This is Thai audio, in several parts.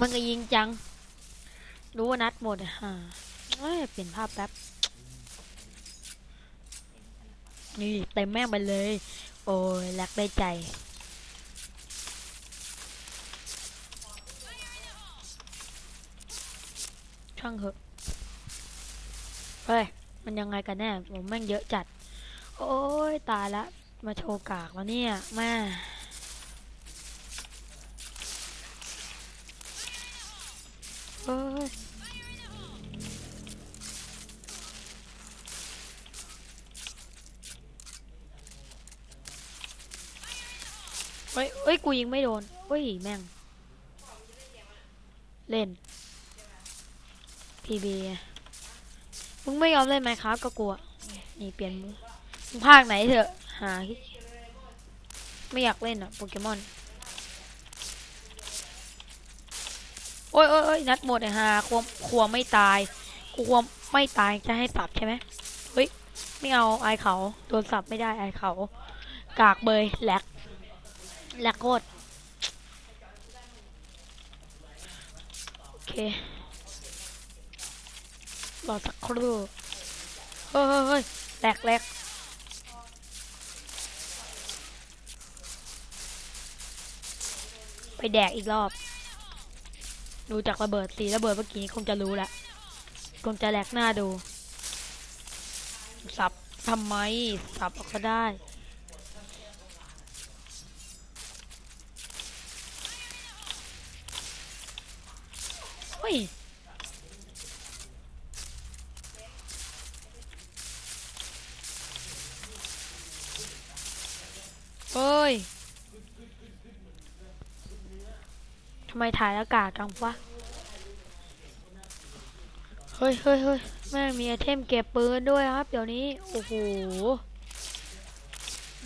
มันก็ยิงจัง รู้ว่านัดหมดอะฮะเอ้ยเปลี่ยนภาพแป๊บ นี่เต็มแม่งไปเลย โอ้ยรักได้ใจ ช่างเหอะเฮ้ย มันยังไงกันแน่ผมแม่งเยอะจัด โอ้ยตายละ มาโชว์กากแล้วเนี่ยแม่ เฮ้ยเฮ้ย กูยิงไม่โดนเฮ้ย แม่ง เล่น พีบีมึงไม่ยอมเล่นไหมครับก็กลัว นี่เปลี่ยนมึงภาคไหนเถอะ หา ไม่อยากเล่นอะ โปเกมอน โอ้ยโอ้ยนัดหมดไอ้ห่าควมควมไม่ตาย กูควมไม่ตายจะให้สับใช่ไหมเฮ้ย ไม่เอาไอเขา โดนสับไม่ได้ไอเขา กากเบยแหลก แหลกโคตรโอเครอสักครู่เฮ้ยแหลกแหลกไปแดกอีกรอบ ดูจากระเบิดสีระเบิดเมื่อกี้คงจะรู้ละคงจะแหลกหน้าดู สับทำไม สับเอาก็ได้ ฮ้ยเฮ้ยทำไมถ่ายอากาศจังวะ เฮ้ยเฮ้ยเฮ้ยแม่มีไอเทมเก็บปืนด้วยครับ เดี๋ยวนี้ โอ้โห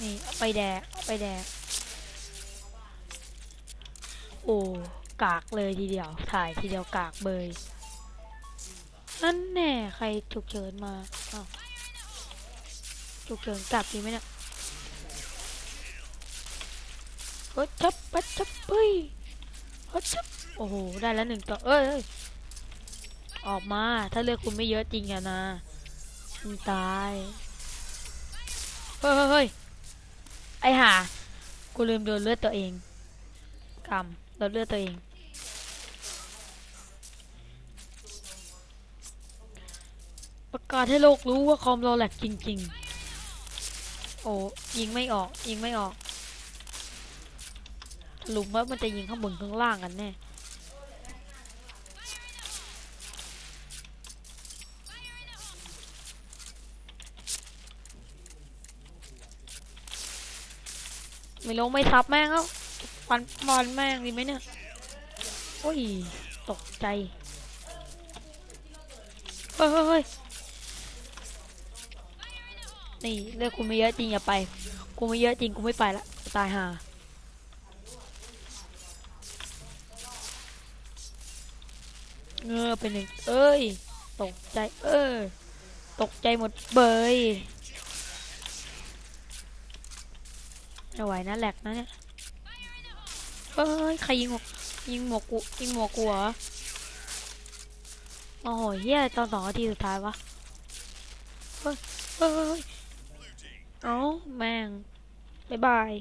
นี่ ไปแดก ไปแดก โอ้ กากเลยทีเดียว ถ่ายทีเดียวกากเบยนั่นแน่ใครฉุกเฉินมาอ้าวฉุกเฉินกลับดีไหมเนี่ยเฮ้ยจับปัดจับเฮ้ยเฮ้ยจับโอ้โห ได้แล้วหนึ่งตัวเอ้ยเอ้ยออกมา ถ้าเลือกคุณไม่เยอะจริงอะนะคุณตาย เฮ้ยเฮ้ยเฮ้ยไอห่า กูลืมโดนเลือดตัวเองกำโดนเลือดตัวเอง ประกาศให้โลกรู้ว่าคอมเราแหลกจริง ๆ โอ้ยิงไม่ออกยิงไม่ออกสรุปว่ามันจะยิงข้างบนข้างล่างกันแน่ไม่ลงไม่ทับแม่งแล้วฟันบอลแม่งดีไหมเนี่ยโอ้ย ตกใจ เฮ้ยเฮ้ยเฮ้ย นี่เลือกกูไม่เยอะจริงอย่าไป กูไม่เยอะจริงกูไม่ไปละตายห่าเงอไปหนึ่งเอ้ย ตกใจ เออ ตกใจหมดเบยไม่ไหวนะแหลกนะเนี่ยเฮ้ยใครยิงหมวกยิงหมวกกูยิงหมวกกูเหรอโอ้โหเฮียตอนสองนาทีสุดท้ายวะเฮ้ยเฮ้ย เอ้าแม่ง บ๊ายบาย